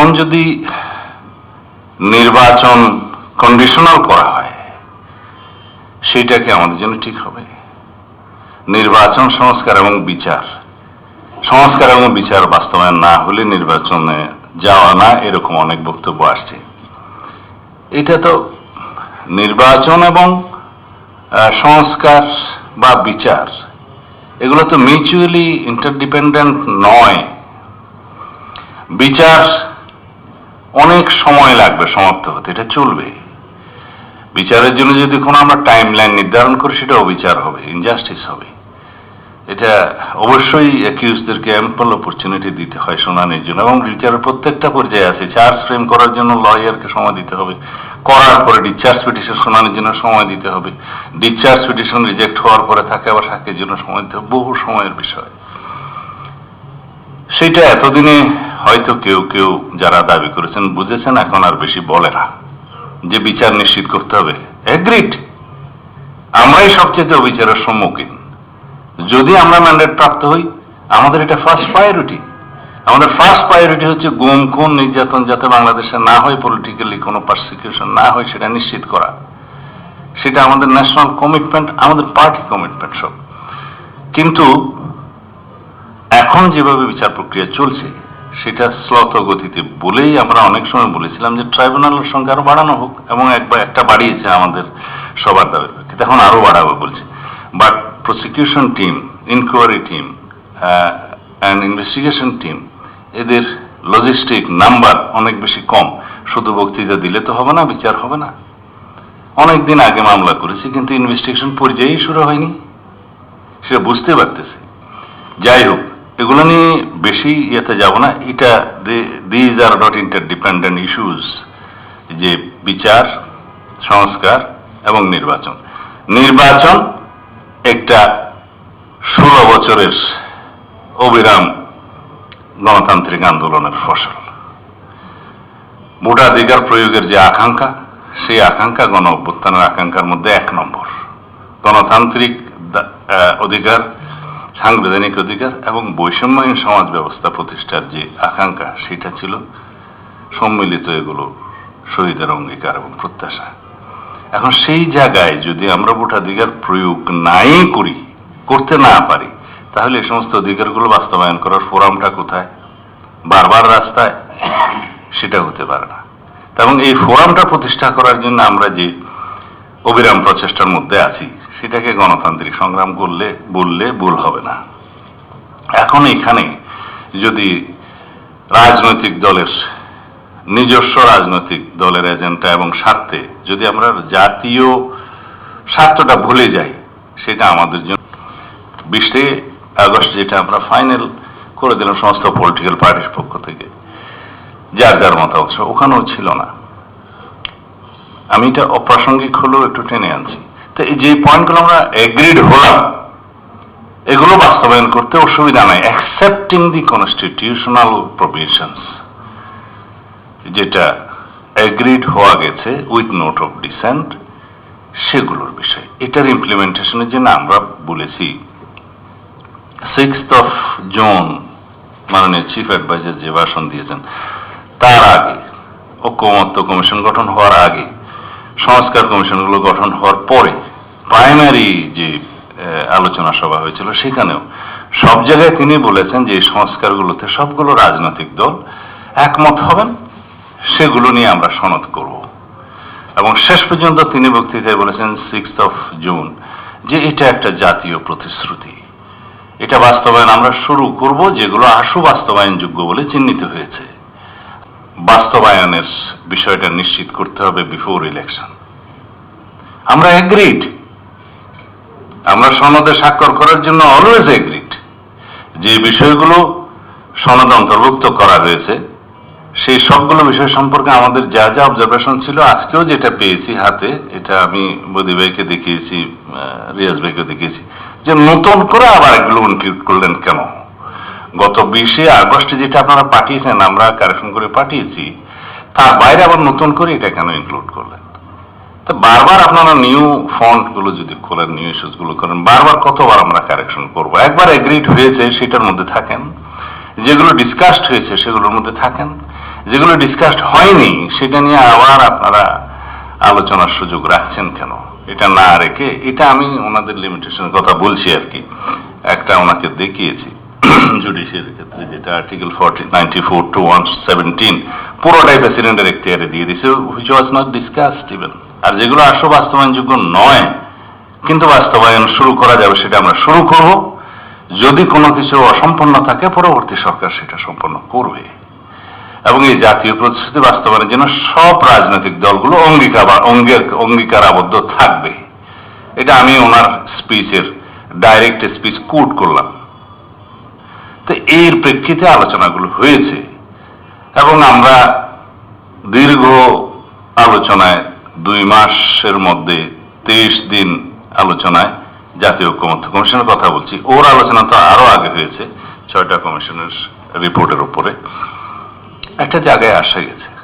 এখন যদি নির্বাচন কন্ডিশনাল করা হয় সেটা কি আমাদের জন্য ঠিক হবে? নির্বাচন সংস্কার এবং বিচার। সংস্কার এবং বিচার বাস্তবায়ন না হলে নির্বাচনে যাওয়া না এরকম অনেক বক্তব্য আসছে। এটা তো নির্বাচন এবং সংস্কার বা বিচার, এগুলো তো মিউচুয়ালি ইন্টারডিপেন্ডেন্ট নয়। বিচার অনেক সময় লাগবে সমাপ্ত হতে, এটা চলবে। বিচারের জন্য যদি কোনো আমরা টাইম লাইন নির্ধারণ করি, সেটা অবিচার হবে ইনজাস্টিস হবে। এটা অবশ্যই অ্যাকিউজদেরকে অ্যাম্পল অপরচুনিটি দিতে হয় শুনানির জন্য এবং বিচারের প্রত্যেকটা পর্যায়ে আছে। চার্জ ফ্রেম করার জন্য লয়ারকে সময় দিতে হবে। করার পরে ডিসচার্জ পিটিশন শোনানোর জন্য সময় দিতে হবে। ডিসচার্জ পিটিশন রিজেক্ট হওয়ার পরে থাকে আবার সাক্ষীর জন্য সময় দিতে হবে। বহু সময়ের বিষয়। সেটা এতদিনে হয়তো কেউ কেউ যারা দাবি করেছেন বুঝেছেন, এখন আর বেশি বলে না। যে বিচার নিশ্চিত করতে হবে। এগ্রিড আমরাই সবচেয়ে অবিচারের সম্মুখীন। যদি আমরা ম্যান্ডেট প্রাপ্ত হই, আমাদের এটা ফার্স্ট প্রায়োরিটি আমাদের ফার্স্ট প্রায়োরিটি হচ্ছে গুম, খুন, নির্যাতন যাতে বাংলাদেশে না হয় পলিটিক্যালি কোনো পারসিকিউশন না হয়, সেটা নিশ্চিত করা। সেটা আমাদের ন্যাশনাল কমিটমেন্ট আমাদের পার্টি কমিটমেন্ট সব। কিন্তু এখন যেভাবে বিচার প্রক্রিয়া চলছে সেটা শ্লত গতিতে বলেই আমরা অনেক সময় বলেছিলাম যে ট্রাইব্যুনালের সংখ্যা আরও বাড়ানো হোক এবং একবার একটা বাড়িয়েছে আমাদের সবার দাবির। প্রেক্ষিতে এখন আরও বাড়াবে বলছে। But prosecution team inquiry team and investigation team এদের লজিস্টিক নাম্বার অনেক বেশি কম। শুধু বক্তৃতা দিলে তো হবে না, বিচার হবে না। অনেক দিন আগে মামলা করেছি, কিন্তু ইনভেস্টিগেশন পর্যায়েই শুরু হয়নি। সেটা বুঝতে পারতেছি। যাই হোক এগুলো নিয়ে বেশি ইয়েতে যাব না। এটা these are not interdependent issues যে বিচার, সংস্কার এবং নির্বাচন। নির্বাচন একটা ষোলো বছরের অবিরাম গণতান্ত্রিক আন্দোলনের ফসল। ভোটাধিকার প্রয়োগের যে আকাঙ্ক্ষা, সেই আকাঙ্ক্ষা গণ অভ্যুত্থানের আকাঙ্ক্ষার মধ্যে এক নম্বর। গণতান্ত্রিক অধিকার সাংবিধানিক অধিকার এবং বৈষম্যহীন সমাজ ব্যবস্থা প্রতিষ্ঠার যে আকাঙ্ক্ষা, সেটা ছিল সম্মিলিত এগুলো শহীদের অঙ্গীকার এবং প্রত্যাশা। এখন সেই জায়গায় যদি আমরা ভোটাধিকার প্রয়োগ নাই করি, করতে না পারি, তাহলে এই সমস্ত অধিকারগুলো বাস্তবায়ন করার ফোরামটা কোথায়? বারবার রাস্তায়? সেটা হতে পারে না। এবং এই ফোরামটা প্রতিষ্ঠা করার জন্য আমরা যে অবিরাম প্রচেষ্টার মধ্যে আছি সেটাকে গণতান্ত্রিক সংগ্রাম করলে, বললে ভুল হবে না। এখন এখানে যদি রাজনৈতিক দলের, নিজস্ব রাজনৈতিক দলের এজেন্ডা এবং স্বার্থে যদি আমরা জাতীয় স্বার্থটা ভুলে যাই, সেটা আমাদের জন্য বিশে আগস্ট যেটা আমরা ফাইনাল করে দিলাম সমস্ত পলিটিক্যাল পার্টির পক্ষ থেকে, যার যার মতামত ওখানেও ছিল না। আমি এটা অপ্রাসঙ্গিক হলেও একটু টেনে আনছি। তো এই যে পয়েন্টগুলো আমরা এগ্রিড হলাম, এগুলো বাস্তবায়ন করতে অসুবিধা নাই অ্যাকসেপ্টিং দি কনস্টিটিউশনাল প্রভিশনস যেটা এগ্রিড হওয়া গেছে উইথ নোট অফ ডিসেন্ট সেগুলোর বিষয়। এটার ইমপ্লিমেন্টেশনের জন্য আমরা বলেছি সিক্সথ অফ জুন মাননীয় চিফ অ্যাডভাইজার যে ভাষণ দিয়েছেন, তার আগে, ঐক্যমত্য কমিশন গঠন হওয়ার আগে সংস্কার কমিশনগুলো গঠন হওয়ার পরে প্রাইমারি যে আলোচনা সভা হয়েছিল সেখানেও সব জায়গায় তিনি বলেছেন যে সংস্কারগুলোতে সবগুলো রাজনৈতিক দল একমত হবেন, সেগুলো নিয়ে আমরা সনদ করব। এবং শেষ পর্যন্ত তিনি বক্তৃতায় বলেছেন সিক্স অফ জুন যে এটা একটা জাতীয় প্রতিশ্রুতি। এটা বাস্তবায়ন আমরা শুরু করব, যেগুলো আশু বাস্তবায়নযোগ্য বলে চিহ্নিত হয়েছে। বাস্তবায়নের বিষয়টা নিশ্চিত করতে হবে বিফোর ইলেকশন আমরা এগ্রিড আমরা সনদে স্বাক্ষর করার জন্য অলওয়েজ এগ্রিড যে বিষয়গুলো সনদ অন্তর্ভুক্ত করা হয়েছে, সেই সবগুলো বিষয় সম্পর্কে আমাদের যা যা অবজারভেশন ছিল, আজকেও যেটা পেয়েছি হাতে, এটা আমি বদি ভাইকে দেখিয়েছি রিয়াজ ভাইকে দেখিয়েছি, যে নতুন করে আবার এগুলো ইনক্লুড করলেন কেন? গত বিশে আগস্টে যেটা আপনারা পাঠিয়েছেন, আমরা কারেকশন করে পাঠিয়েছি, তার বাইরে আবার নতুন করে এটা কেন ইনক্লুড করলেন? তো বারবার আপনারা নিউ ফন্টগুলো যদি খোলেন নিউ ইস্যুসগুলো করেন, বারবার কতবার আমরা কারেকশন করব? একবার এগ্রিড হয়েছে, সেটার মধ্যে থাকেন। যেগুলো ডিসকাসড হয়েছে, সেগুলোর মধ্যে থাকেন। যেগুলো ডিসকাসড হয়নি, সেটা নিয়ে আবার আপনারা আলোচনার সুযোগ রাখছেন কেন? এটা না রেখে, এটা আমি ওনাদের লিমিটেশনের কথা বলছি আর কি। একটা ওনাকে দেখিয়েছি। জুডিশিয়ারির ক্ষেত্রে যেটা article forty ninety four two one seventeen পুরোটাই প্রেসিডেন্টের এখতিয়ারে দিয়ে দিয়েছে which was not discussed even আর যেগুলো আসো বাস্তবায়নযোগ্য নয়, কিন্তু বাস্তবায়ন শুরু করা যাবে সেটা আমরা শুরু করব। যদি কোনো কিছু অসম্পন্ন থাকে, পরবর্তী সরকার সেটা সম্পন্ন করবে। এবং এই জাতীয় প্রতিশ্রুতি বাস্তবায়নের জন্য সব রাজনৈতিক দলগুলো অঙ্গীকার অঙ্গীকার আবদ্ধ থাকবে। এটা আমি ওনার স্পিচের ডাইরেক্ট স্পিচ কোট করলাম। তো এর প্রেক্ষিতে আলোচনাগুলো হয়েছে। এবং আমরা দীর্ঘ আলোচনায় দুই মাসের মধ্যে তেইশ দিন আলোচনায় জাতীয় ঐক্যমত্য কমিশনের কথা বলছি। ওর আলোচনা তো আরও আগে হয়েছে, ছয়টা কমিশনের রিপোর্টের উপরে। একটা জায়গায় আসা গেছে।